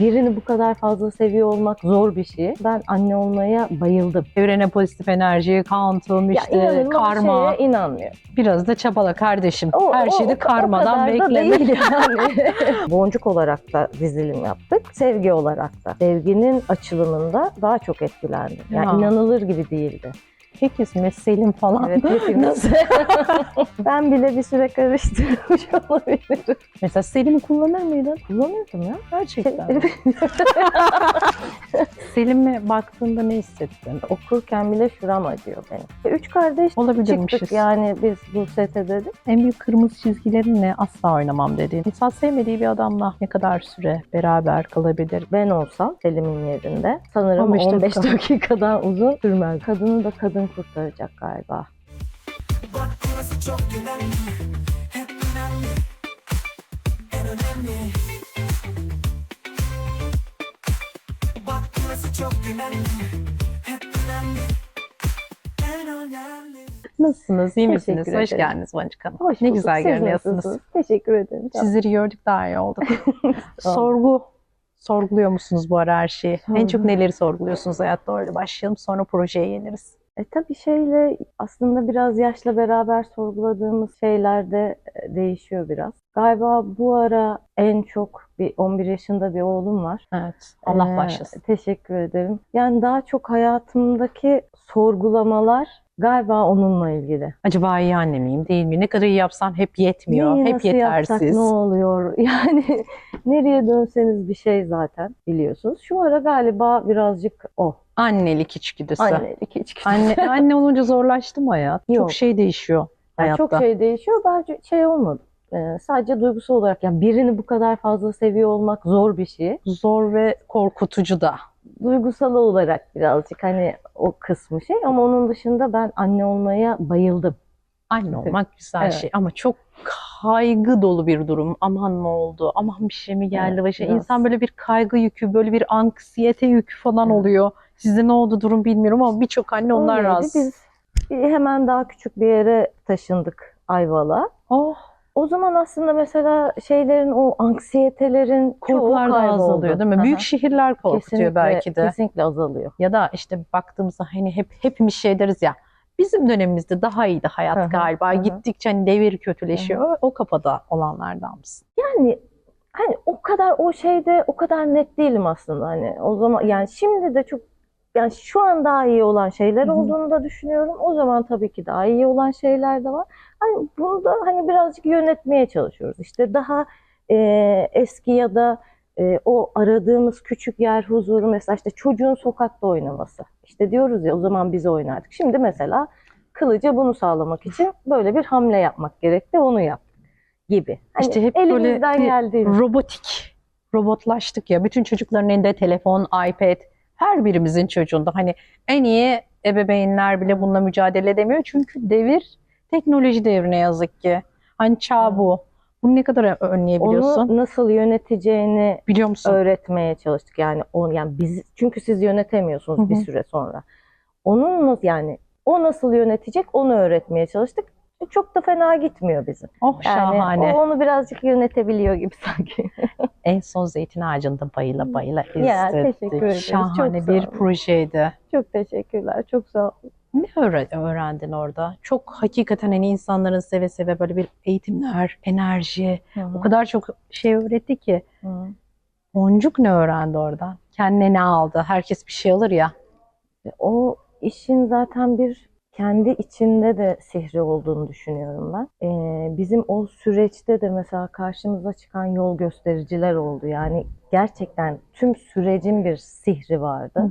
Birini bu kadar fazla seviyor olmak zor bir şey. Ben anne olmaya bayıldım. Evrene pozitif enerji, kuantum, Ya işte karma. şeye inanmıyorum. Biraz da çabala kardeşim. O- Her o- şeyi de karmadan kadar da bekleme. değil yani. Boncuk olarak da dizilim yaptık. Sevgi olarak da. Sevginin açılımında daha çok etkilendim. Yani Ya. inanılır gibi değildi. Herkes Selim falan. Evet, hepimiz. Nasıl? ben bile bir süre karıştırmış olabilirim. Mesela Selim'i kullanır mıydın? Kullanıyordum ya. Gerçekten. Selim'e baktığında ne hissettin? Okurken bile şuram acıyor benim. Üç kardeş Olabilirmişiz. çıktık yani biz bu sete dedik. En büyük kırmızı çizgilerinle asla oynamam dediğin. İnsan sevmediği bir adamla ne kadar süre beraber kalabilir? Ben olsam Selim'in yerinde sanırım 15 15, dakika. dakikadan uzun sürmez. Kadını da kadın kurtaracak galiba. Bak burası çok önemli burası çok Hep Nasılsınız? iyi misiniz? Hoş ederim. geldiniz Boncuk Hanım. Hoş ne bulduk. güzel Siz görünüyorsunuz. nasılsınız? Teşekkür ederim. Sizleri gördük daha iyi olduk. Sorgu. Sorguluyor musunuz bu ara her şeyi? En çok neleri sorguluyorsunuz hayatta? Öyle başlayalım sonra projeye geliriz. E tabii şeyle aslında biraz yaşla beraber sorguladığımız şeyler de e, değişiyor biraz. Galiba bu ara en çok bir 11 yaşında bir oğlum var. Evet. Allah Ee, başlasın. Teşekkür ederim. Yani daha çok hayatımdaki sorgulamalar galiba onunla ilgili. Acaba iyi anne miyim değil mi? Ne kadar iyi yapsan hep yetmiyor. Neyi hep nasıl yapsak yetersiz. ne oluyor? Yani nereye dönseniz bir şey zaten biliyorsunuz. Şu ara galiba birazcık o. Annelik içgüdüsü. Annelik içgüdüsü. Anne, anne olunca zorlaştı mı hayat? Yok. Çok şey değişiyor Yani hayatta. çok şey değişiyor. Bence şey olmadı. Ee, sadece duygusal olarak yani birini bu kadar fazla seviyor olmak zor bir şey. Zor ve korkutucu da. Duygusal olarak birazcık hani o kısmı şey ama onun dışında ben anne olmaya bayıldım. Anne olmak güzel Evet. şey ama çok kaygı dolu bir durum. Aman ne oldu? Aman bir şey mi geldi Evet, başa? biraz. İnsan böyle bir kaygı yükü, böyle bir anksiyete yükü falan Evet. oluyor. Size ne oldu durum bilmiyorum ama birçok anne ondan Öyleydi. rahatsız. Biz hemen daha küçük bir yere taşındık Ayvalık'a. Oh, O zaman aslında mesela şeylerin o anksiyetelerin korkular da azalıyor değil mi? Aha. Büyük şehirler korkutuyor kesinlikle, belki de. Kesinlikle azalıyor. Ya da işte baktığımızda hani hep hepimiz şey deriz ya. Bizim dönemimizde daha iyiydi hayat Hı hı, galiba. hı hı. Gittikçe hani devir kötüleşiyor. O kafada olanlardan mısın? Yani hani o kadar o şeyde o kadar net değilim aslında hani o zaman yani şimdi de çok yani şu an daha iyi olan şeyler olduğunu da düşünüyorum. O zaman tabii ki daha iyi olan şeyler de var. Hani bunu da hani birazcık yönetmeye çalışıyoruz. İşte daha e, eski ya da e, o aradığımız küçük yer huzuru mesela işte çocuğun sokakta oynaması. İşte diyoruz ya o zaman biz oynardık. Şimdi mesela kılıca bunu sağlamak için böyle bir hamle yapmak gerekti onu yaptık gibi. Hani İşte hep böyle elimizden bir geldiğimiz. robotik, robotlaştık ya. Bütün çocukların elinde telefon, iPad, her birimizin çocuğunda. Hani en iyi ebeveynler bile bununla mücadele edemiyor. Çünkü devir teknoloji devrine yazık ki. Hani çağ bu. Bunu ne kadar önleyebiliyorsun? Onu nasıl yöneteceğini Biliyor musun? öğretmeye çalıştık. Yani o yani biz çünkü siz yönetemiyorsunuz Hı hı. bir süre sonra. Onun yani o nasıl yönetecek onu öğretmeye çalıştık. E, Çok da fena gitmiyor bizim. Oh Yani şahane. o onu birazcık yönetebiliyor gibi sanki. En son zeytin ağacında bayıla bayıla Ya, izledik. teşekkür ederiz. Şahane Çok bir projeydi. Çok teşekkürler. Çok sağ olun. Ne öğre- öğrendin orada? Çok hakikaten hani insanların seve seve böyle bir eğitimler, enerji, o kadar çok şey öğretti ki. Hı. Boncuk ne öğrendi oradan? Kendine ne aldı? Herkes bir şey alır ya. O işin zaten bir kendi içinde de sihri olduğunu düşünüyorum ben. Ee, bizim o süreçte de mesela karşımıza çıkan yol göstericiler oldu. Yani gerçekten tüm sürecin bir sihri vardı.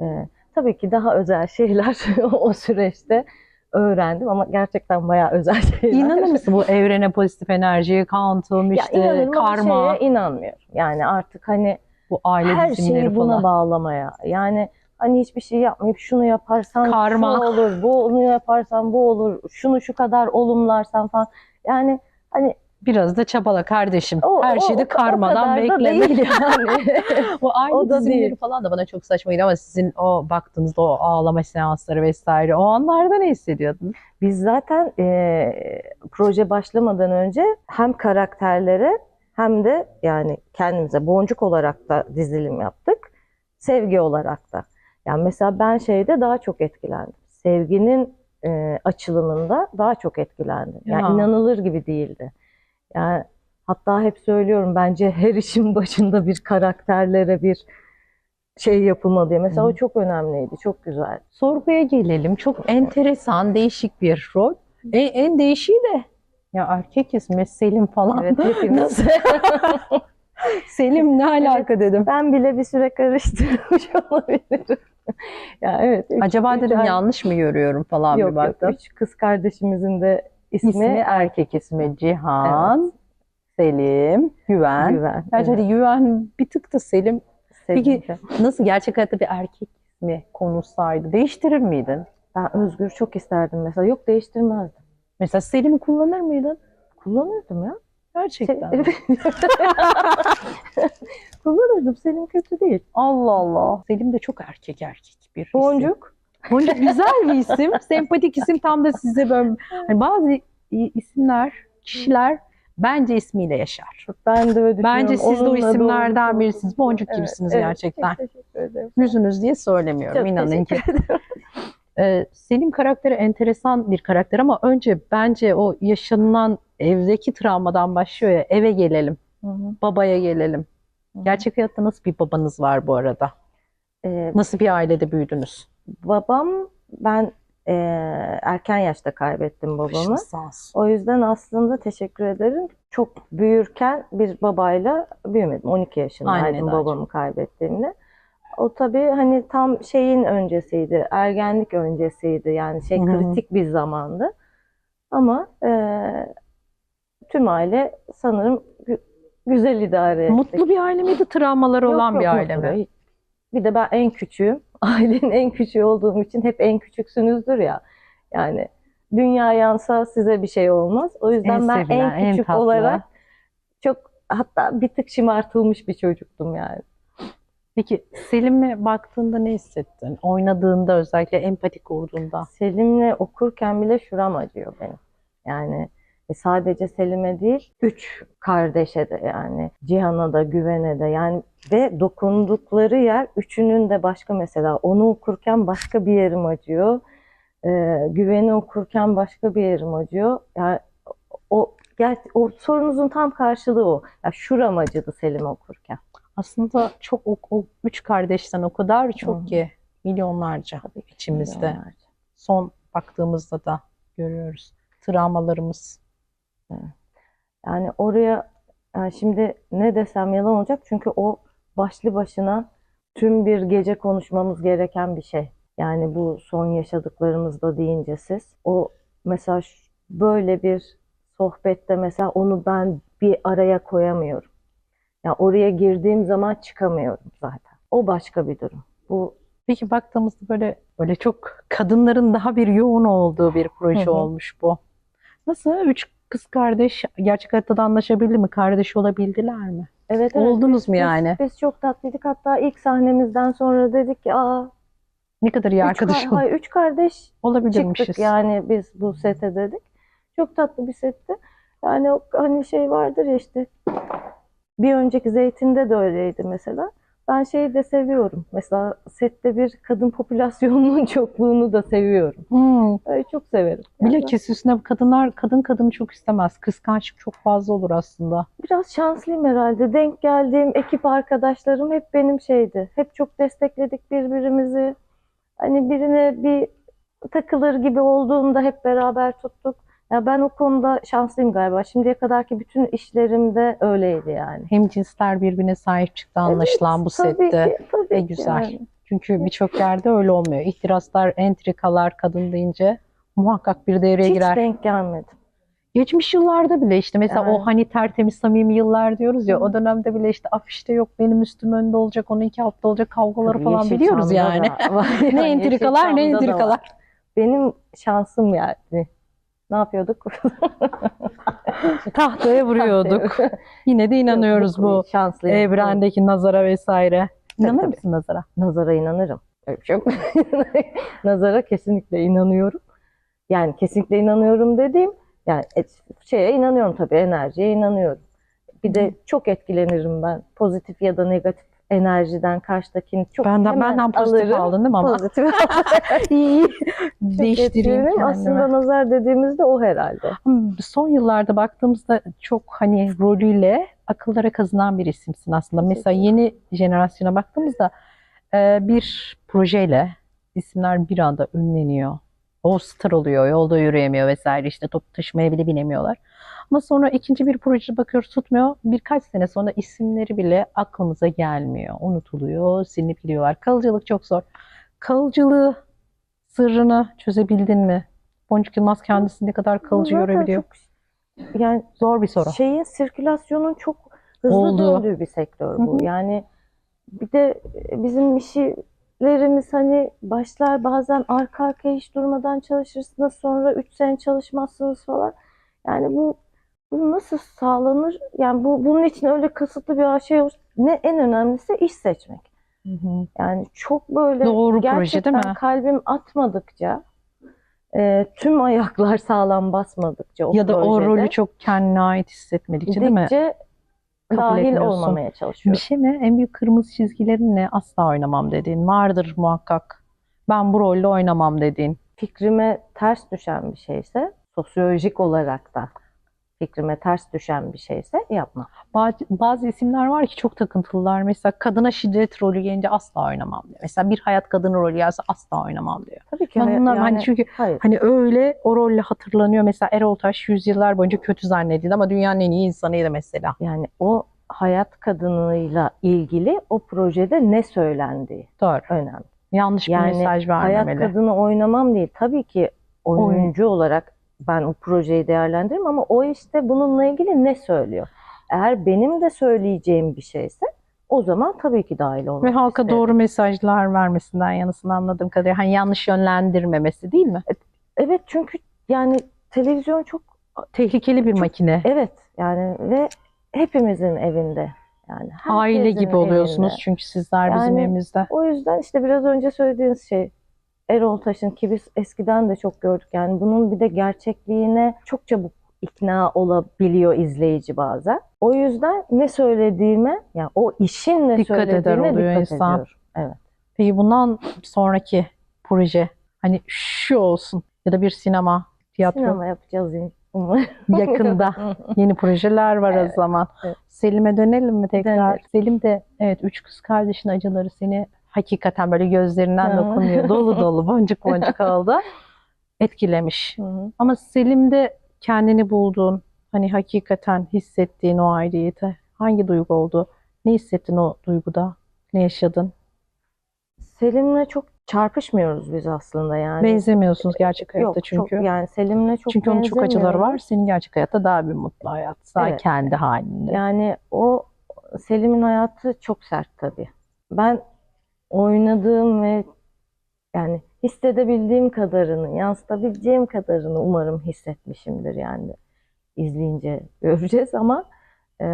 Ee, tabii ki daha özel şeyler o süreçte öğrendim ama gerçekten bayağı özel şeyler. İnanır mısın bu evrene pozitif enerji, kuantum, Ya işte ama karma, şeye inanmıyorum. Yani artık hani bu aile her şeyi buna falan. bağlamaya. Yani hani hiçbir şey yapmayıp şunu yaparsan Karma. şu olur, bu onu yaparsan bu olur, şunu şu kadar olumlarsan falan. Yani hani Biraz da çabala kardeşim. o, Her o- şeyi de o karmadan bekleme. yani. Bu aile O da değil. falan da bana çok saçma geliyor ama sizin o baktığınızda o ağlama seansları vesaire o anlarda ne hissediyordunuz? Biz zaten e, proje başlamadan önce hem karakterlere hem de yani kendimize boncuk olarak da dizilim yaptık. Sevgi olarak da. Yani mesela ben şeyde daha çok etkilendim. Sevginin e, açılımında daha çok etkilendim. Yani Ya. inanılır gibi değildi. Yani hatta hep söylüyorum bence her işin başında bir karakterlere bir şey yapılmalı diye. Mesela Hı. o çok önemliydi. Çok güzel. Sorguya gelelim. Çok enteresan, değişik bir rol. En, en değişiği de ya erkek ismi Selim falan. Evet hepimiz. Nasıl? Selim ne alaka dedim. Ben bile bir süre karıştırmış olabilirim. ya evet. üç- Acaba üç dedim er- yanlış mı görüyorum falan Yok bir yok. baktım. Üç kız kardeşimizin de ismi, İsmi erkek ismi Cihan, Selim, Güven. Güven. Gerçi hadi Güven bir tık da Selim. Peki Sevinci. nasıl gerçek hayatta bir erkek ismi konulsaydı değiştirir miydin? Ben Özgür çok isterdim mesela. Yok değiştirmezdim. Mesela Selim'i kullanır mıydın? Kullanırdım ya. Gerçekten. Se- Kullanırdım. Senin kötü değil. Allah Allah. Selim de çok erkek erkek bir isim. Boncuk. Boncuk güzel bir isim. Sempatik isim tam da size böyle hani bazı i- isimler, kişiler bence ismiyle yaşar. Ben de öyle düşünüyorum. Bence siz de o Onunla isimlerden doğru- birisiniz. Boncuk Evet, gibisiniz evet. gerçekten. Teşekkür ederim. Yüzünüz diye söylemiyorum Çok inanın ki. Ee, Selim karakteri enteresan bir karakter ama önce bence o yaşanılan evdeki travmadan başlıyor ya eve gelelim, Hı hı. babaya gelelim. Gerçek hayatta nasıl bir babanız var bu arada? Ee, Nasıl bir ailede büyüdünüz? babam ben e, erken yaşta kaybettim babamı. O yüzden aslında teşekkür ederim. Çok büyürken bir babayla büyümedim. 12 yaşındaydım Aynen, babamı kaybettiğimde. O tabii hani tam şeyin öncesiydi, ergenlik öncesiydi. Yani şey Hı hı. kritik bir zamandı. Ama e, tüm aile sanırım gü- güzel idare ettik. Mutlu bir aile miydi? Travmaları Yok, olan yok, bir aile mi? Bir de ben en küçüğüm. Ailenin en küçüğü olduğum için hep en küçüksünüzdür ya. Yani dünya yansa size bir şey olmaz. O yüzden En ben sevilen, en en küçük tatlı. olarak çok hatta bir tık şımartılmış bir çocuktum yani. Peki Selim'e baktığında ne hissettin? Oynadığında özellikle empati kurduğunda. Selim'le okurken bile şuram acıyor benim. Yani e, sadece Selim'e değil, üç kardeşe de yani Cihan'a da Güven'e de yani ve dokundukları yer üçünün de başka mesela onu okurken başka bir yerim acıyor. Ee, Güven'i okurken başka bir yerim acıyor. Yani o ger o sorunuzun tam karşılığı o. Ya şuram acıdı Selim okurken. Aslında çok o, o üç kardeşten o kadar çok Hı ki milyonlarca Tabii ki içimizde. milyonlarca. Son baktığımızda da görüyoruz. Travmalarımız. Yani oraya yani şimdi ne desem yalan olacak çünkü o başlı başına tüm bir gece konuşmamız gereken bir şey. Yani bu son yaşadıklarımızda deyince siz o mesela böyle bir sohbette mesela onu ben bir araya koyamıyorum. Yani oraya girdiğim zaman çıkamıyorum zaten. O başka bir durum. Bu Peki baktığımızda böyle böyle çok kadınların daha bir yoğun olduğu bir proje Hı hı. olmuş bu. Nasıl? Üç kız kardeş gerçek hayatta da anlaşabildi mi? Kardeş olabildiler mi? evet evet Oldunuz mu biz- yani? Biz çok tatlıydık. Hatta ilk sahnemizden sonra dedik ki aa Ne kadar iyi üç, arkadaş kar- hayır, üç kardeş olabilirmişiz. çıktık yani biz bu sete dedik. Çok tatlı bir setti. Yani o hani şey vardır ya işte bir önceki Zeytin'de de öyleydi mesela. Ben şeyi de seviyorum. Mesela sette bir kadın popülasyonunun çokluğunu da seviyorum. Hmm. Öyle çok severim. Yani Bilakis üstüne kadınlar kadın kadını çok istemez. Kıskançlık çok fazla olur aslında. biraz şanslıyım herhalde. Denk geldiğim ekip arkadaşlarım hep benim şeydi. Hep çok destekledik birbirimizi. Hani birine bir takılır gibi olduğunda hep beraber tuttuk. Ya ben o konuda şanslıyım galiba. Şimdiye kadarki bütün işlerimde öyleydi yani. Hem cinsler birbirine sahip çıktı anlaşılan bu Tabii sette. ki, tabii Ne ki güzel. yani. Çünkü birçok yerde öyle olmuyor. İhtiraslar, entrikalar kadın deyince muhakkak bir devreye Hiç girer. denk gelmedim. Geçmiş yıllarda bile işte mesela Evet. o hani tertemiz samimi yıllar diyoruz ya Hı. o dönemde bile işte afişte yok benim üstüm önde olacak onun iki hafta olacak kavgaları falan biliyoruz yani. Ne entrikalar ne entrikalar. Benim şansım yani. Ne yapıyorduk? Tahtaya vuruyorduk. Yine de inanıyoruz bu Şanslıyım. evrendeki nazara vesaire. İnanır tabii. mısın nazara? Nazara inanırım. Öyle bir şey yok. Nazara kesinlikle inanıyorum. Yani kesinlikle inanıyorum dediğim yani şeye inanıyorum tabii enerjiye inanıyorum. Bir de çok etkilenirim ben. Pozitif ya da negatif enerjiden karşıdakini çok Benden, hemen benden pozitif alırım. aldın değil mi ama? Pozitif İyi. Değiştireyim kendimi. Aslında nazar dediğimizde o herhalde. Son yıllarda baktığımızda çok hani rolüyle akıllara kazınan bir isimsin aslında. Mesela yeni jenerasyona baktığımızda e, bir projeyle isimler bir anda ünleniyor. O star oluyor, yolda yürüyemiyor vesaire işte top taşımaya bile binemiyorlar. Ama sonra ikinci bir proje bakıyoruz tutmuyor. Birkaç sene sonra isimleri bile aklımıza gelmiyor. Unutuluyor, silinip gidiyorlar. Kalıcılık çok zor. Kalıcılığı sırrını çözebildin mi? Boncuk Yılmaz kendisi ne kadar kalıcı Zaten görebiliyor. çok- yani Zor bir soru. şeyin sirkülasyonun çok hızlı Olduğu. döndüğü bir sektör bu. Hı hı. Yani bir de bizim işlerimiz hani başlar bazen arka arkaya hiç durmadan çalışırsınız sonra 3 sene çalışmazsınız falan. Yani bu bu nasıl sağlanır? Yani bu bunun için öyle kasıtlı bir şey olur. Ne en önemlisi iş seçmek. Hı hı. Yani çok böyle Doğru proje gerçekten değil mi? kalbim atmadıkça e, tüm ayaklar sağlam basmadıkça o Ya da o projede rolü çok kendine ait hissetmedikçe değil mi? dahil olmamaya Bir çalışıyorum. şey mi? En büyük kırmızı çizgilerin ne? Asla oynamam dediğin. Vardır muhakkak. Ben bu rolde oynamam dediğin. Fikrime ters düşen bir şeyse, sosyolojik olarak da fikrime ters düşen bir şeyse yapmam. Bazı, bazı isimler var ki çok takıntılılar. Mesela kadına şiddet rolü gelince asla oynamam diyor. Mesela bir hayat kadını rolü gelse asla oynamam diyor. Tabii ki Ben hayat- bunlar- yani, hani çünkü hayır. Hani öyle o rolle hatırlanıyor. Mesela Erol Taş yüzyıllar boyunca kötü zannedildi ama dünyanın en iyi insanıydı mesela. Yani o hayat kadınıyla ilgili o projede ne söylendiği Doğru. önemli. Yanlış bir Yani mesaj Hayat vermemeli. kadını oynamam değil. Tabii ki Oyun. oyuncu olarak ben o projeyi değerlendiririm ama o işte bununla ilgili ne söylüyor? Eğer benim de söyleyeceğim bir şeyse o zaman tabii ki dahil olmak Ve halka isterim. doğru mesajlar vermesinden yanısını anladığım kadarıyla. Hani yanlış yönlendirmemesi değil mi? Evet çünkü yani televizyon çok Tehlikeli bir Çok- makine. evet yani ve hepimizin evinde yani Aile gibi oluyorsunuz evinde. çünkü sizler bizim Yani- evimizde. O yüzden işte biraz önce söylediğiniz şey Erol Taş'ın ki biz eskiden de çok gördük yani bunun bir de gerçekliğine çok çabuk ikna olabiliyor izleyici bazen. O yüzden ne söylediğime yani o işin ne Dikkat eder söylediğine oluyor dikkat insan. ediyorum. Evet. Peki bundan sonraki proje hani şu olsun ya da bir sinema, tiyatro Sinema yapacağız umarım. yakında yeni projeler var o Evet, zaman. evet. Selim'e dönelim mi tekrar? Dönelim. Selim de evet üç kız kardeşin acıları seni hakikaten böyle gözlerinden dokunuyor. Dolu dolu boncuk boncuk oldu. Etkilemiş. Hı hı. Ama Selim'de kendini bulduğun, hani hakikaten hissettiğin o aidiyeti hangi duygu oldu? Ne hissettin o duyguda? Ne yaşadın? Selim'le çok çarpışmıyoruz biz aslında yani. Benzemiyorsunuz gerçek hayatta Yok, çünkü. Çok, yani Selim'le çok çünkü onun çok acıları var. Senin gerçek hayatta daha bir mutlu hayat. Daha Evet. kendi halinde. Yani o Selim'in hayatı çok sert tabii. Ben oynadığım ve yani hissedebildiğim kadarını, yansıtabileceğim kadarını umarım hissetmişimdir yani. izleyince göreceğiz ama e,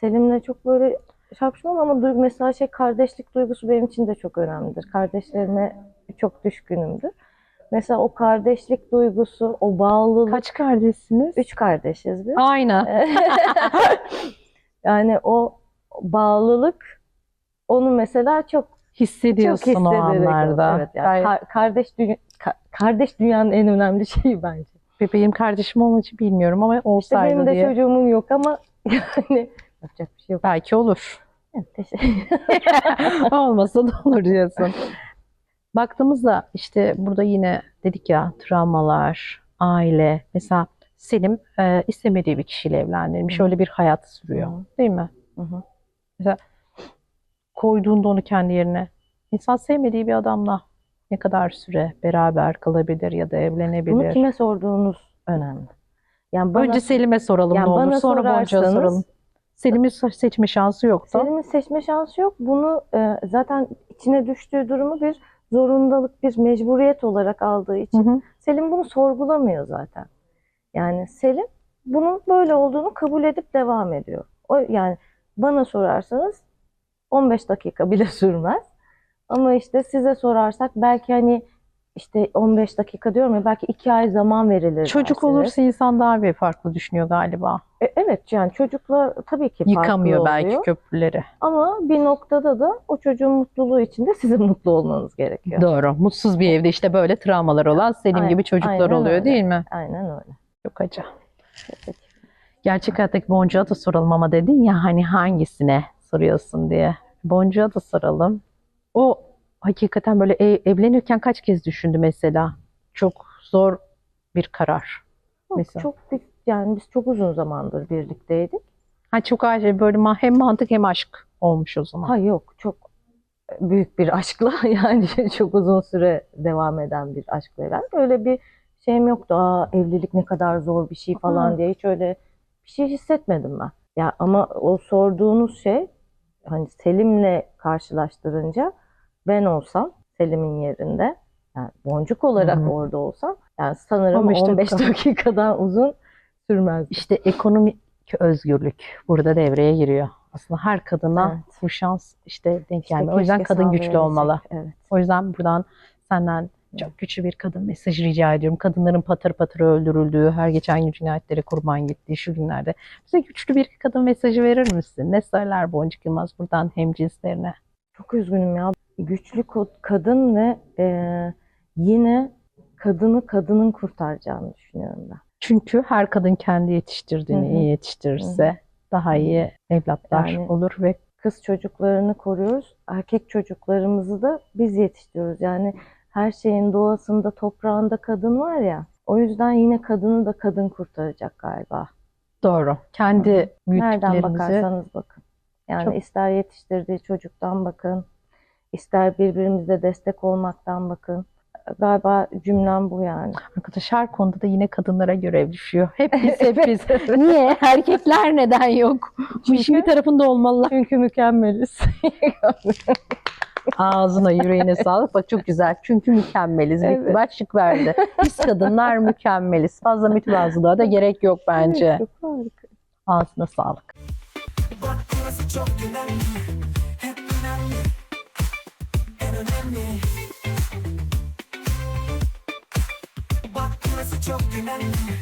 Selim'le çok böyle çarpışmam ama duygu, mesela şey kardeşlik duygusu benim için de çok önemlidir. Kardeşlerime çok düşkünümdür. Mesela o kardeşlik duygusu, o bağlılık. Kaç kardeşsiniz? Üç kardeşiz biz. Aynı. yani o bağlılık onu mesela çok çok Hissediyorsun o hissederek anlarda. Evet, yani Gayet- ka- kardeş dünya ka- kardeş dünyanın en önemli şeyi bence. Bebeğim kardeşim olmadığı için bilmiyorum ama İşte olsaydı benim de diye. çocuğumun yok ama yani yapacak bir şey yok. Belki olur. Evet, teşekkür Olmasa da olur diyorsun. Baktığımızda işte burada yine dedik ya travmalar, aile. Mesela Selim e, istemediği bir kişiyle evlendirilmiş. Hı. Öyle bir hayat sürüyor. Hı. Değil mi? Hı hı. Koyduğunda onu kendi yerine. İnsan sevmediği bir adamla ne kadar süre beraber kalabilir ya da Bunu evlenebilir? kime sorduğunuz önemli. Yani bana Önce Selim'e soralım Yani ne olur. Sonra sorarsanız- soralım. Selim'in seçme şansı yok da. Selim'in seçme şansı yok. Bunu e, zaten içine düştüğü durumu bir zorundalık, bir mecburiyet olarak aldığı Hı için hı. Selim bunu sorgulamıyor zaten. Yani Selim bunun böyle olduğunu kabul edip devam ediyor. O yani bana sorarsanız 15 dakika bile sürmez. Ama işte size sorarsak belki hani işte 15 dakika diyorum ya belki 2 ay zaman verilir. Çocuk dersiniz. olursa insan daha bir farklı düşünüyor galiba. E, evet yani çocukla tabii ki farklı Yıkamıyor belki oluyor. köprüleri. Ama bir noktada da o çocuğun mutluluğu için de sizin mutlu olmanız gerekiyor. Doğru. Mutsuz bir evde işte böyle travmalar olan senin Aynen, gibi çocuklar aynen oluyor öyle. değil mi? Aynen öyle. Çok acı. Gerçek hayattaki Boncuğa da soralım ama dedin ya hani hangisine soruyorsun diye. Boncuğa da soralım. O hakikaten böyle ev- evlenirken kaç kez düşündü mesela? Çok zor bir karar. Yok, Mesela. Çok yani biz çok uzun zamandır birlikteydik. Ha çok acil böyle hem mantık hem aşk olmuş o zaman. Ha yok çok büyük bir aşkla yani çok uzun süre devam eden bir aşkla evlendik. Öyle bir şeyim yoktu. Aa, evlilik ne kadar zor bir şey falan Hı. diye hiç öyle bir şey hissetmedim ben. Ya ama o sorduğunuz şey hani Selim'le karşılaştırınca ben olsam Selim'in yerinde yani boncuk olarak Hı hı. orada olsam yani sanırım 15 15, dakika. dakikadan uzun sürmez. İşte ekonomik özgürlük burada devreye giriyor. Aslında her kadına Evet. bu şans işte denk İşte gelmiyor. o yüzden kadın güçlü olmalı. Evet. O yüzden buradan senden çok güçlü bir kadın mesajı rica ediyorum. Kadınların patır patır öldürüldüğü, her geçen gün cinayetlere kurban gittiği şu günlerde bize güçlü bir kadın mesajı verir misin? Ne söyler Boncuk Yılmaz buradan hemcinslerine? Çok üzgünüm ya. Güçlü kadın ve e, yine kadını kadının kurtaracağını düşünüyorum ben. Çünkü her kadın kendi yetiştirdiğini Hı hı. iyi yetiştirirse daha iyi evlatlar Yani- olur ve Kız çocuklarını koruyoruz, erkek çocuklarımızı da biz yetiştiriyoruz. Yani her şeyin doğasında, toprağında kadın var ya. O yüzden yine kadını da kadın kurtaracak galiba. doğru. Kendi Nereden büyüttüklerimizi bakarsanız bakın. Yani Çok- ister yetiştirdiği çocuktan bakın, ister birbirimize destek olmaktan bakın. Galiba cümlem bu yani. Arkadaş her konuda da yine kadınlara görev düşüyor. Hep biz hep biz. Niye? Erkekler neden yok? Bu işin bir tarafında olmalılar. Çünkü mükemmeliz. Ağzına yüreğine sağlık. Bak çok güzel. Çünkü mükemmeliz. Evet. Başlık verdi. Biz kadınlar mükemmeliz. Fazla mütevazılığa da gerek yok bence. Çok harika. Ağzına sağlık. Bak burası çok güvenli Hep önemli En önemli Bak burası çok güvenli